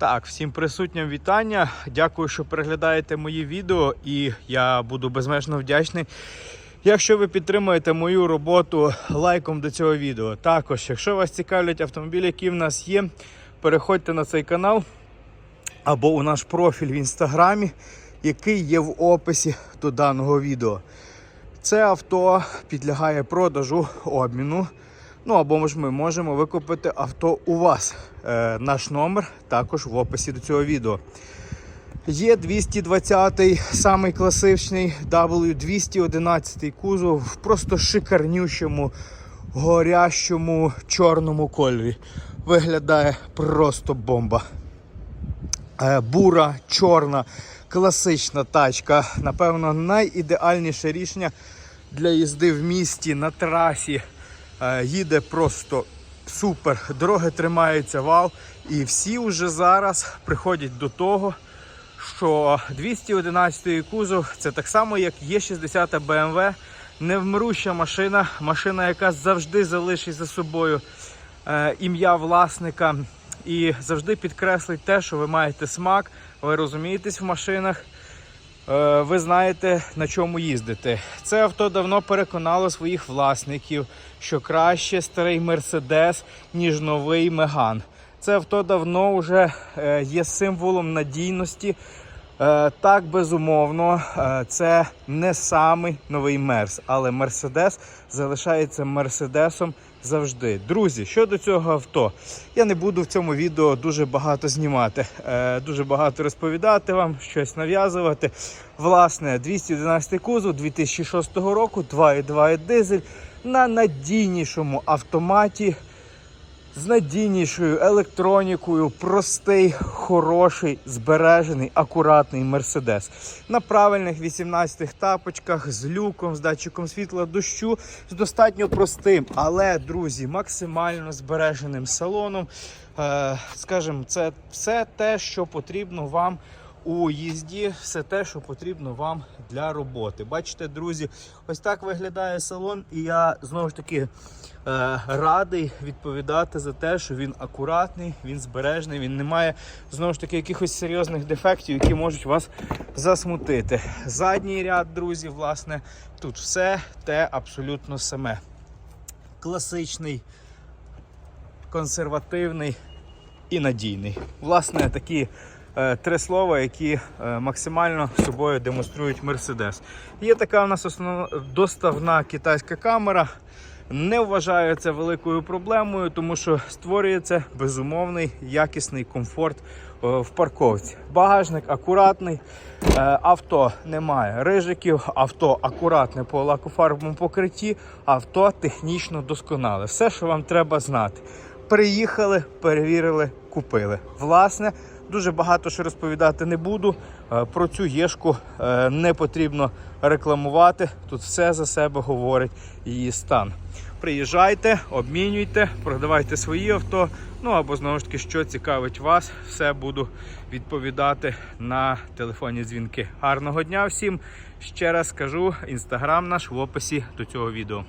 Так, всім присутнім вітання. Дякую, що переглядаєте мої відео, і я буду безмежно вдячний. Якщо ви підтримуєте мою роботу лайком до цього відео. Також, якщо вас цікавлять автомобілі, які в нас є, переходьте на цей канал або у наш профіль в інстаграмі, який є в описі до даного відео. Це авто підлягає продажу, обміну. Ну або ж ми можемо викупити авто у вас. Е, наш номер також в описі до цього відео. Є 220-й, самий класичний W211 кузов в просто шикарнющому, горящому чорному кольорі. Виглядає просто бомба. Е, бура, чорна, класична тачка. Напевно, найідеальніше рішення для їзди в місті на трасі. Е, Їде просто супер. Дороги тримаються вау. І всі вже зараз приходять до того, що 211 кузов це так само, як є 60 BMW, невмируща машина, машина, яка завжди залишить за собою е, ім'я власника і завжди підкреслить те, що ви маєте смак, ви розумієтесь в машинах. Е, Ви знаєте на чому їздити. Це авто давно переконало своїх власників, що краще старий Мерседес, ніж новий Меган. Це авто давно вже е, є символом надійності. Е, Так, безумовно, це не самий новий Мерс, але Мерседес залишається Мерседесом завжди. Друзі, щодо цього авто, я не буду в цьому відео дуже багато знімати, е, дуже багато розповідати вам, щось нав'язувати. Власне, 211 кузов 2006 року, 2,2 дизель на надійнішому автоматі з надійнішою електронікою, простий, хороший, збережений, акуратний мерседес. На правильних 18 тапочках з люком, з датчиком світла дощу, з достатньо простим, але, друзі, максимально збереженим салоном. Е, скажімо, це все те, що потрібно вам. У їзді все те, що потрібно вам для роботи. Бачите, друзі, ось так виглядає салон, і я знову ж таки е, радий відповідати за те, що він акуратний, він збережний, він не має знову ж таки якихось серйозних дефектів, які можуть вас засмутити. Задній ряд, друзі, власне, тут все те абсолютно саме. Класичний, консервативний і надійний. Власне, такі. Е, Три слова, які е, максимально собою демонструють Мерседес. Є така у нас основна доставна китайська камера. Не вважаю це великою проблемою, тому що створюється безумовний якісний комфорт е, в парковці. Багажник акуратний, авто немає рижиків, авто акуратне по лакофарбовому покритті, авто технічно досконале. Все, що вам треба знати. Приїхали, перевірили, купили. Власне, дуже багато що розповідати не буду. Е, Про цю єшку е, не потрібно рекламувати. Тут все за себе говорить її стан. Приїжджайте, обмінюйте, продавайте свої авто. Ну або знову ж таки, що цікавить вас, все буду відповідати на телефонні дзвінки. Гарного дня всім! Ще раз скажу, інстаграм наш в описі до цього відео.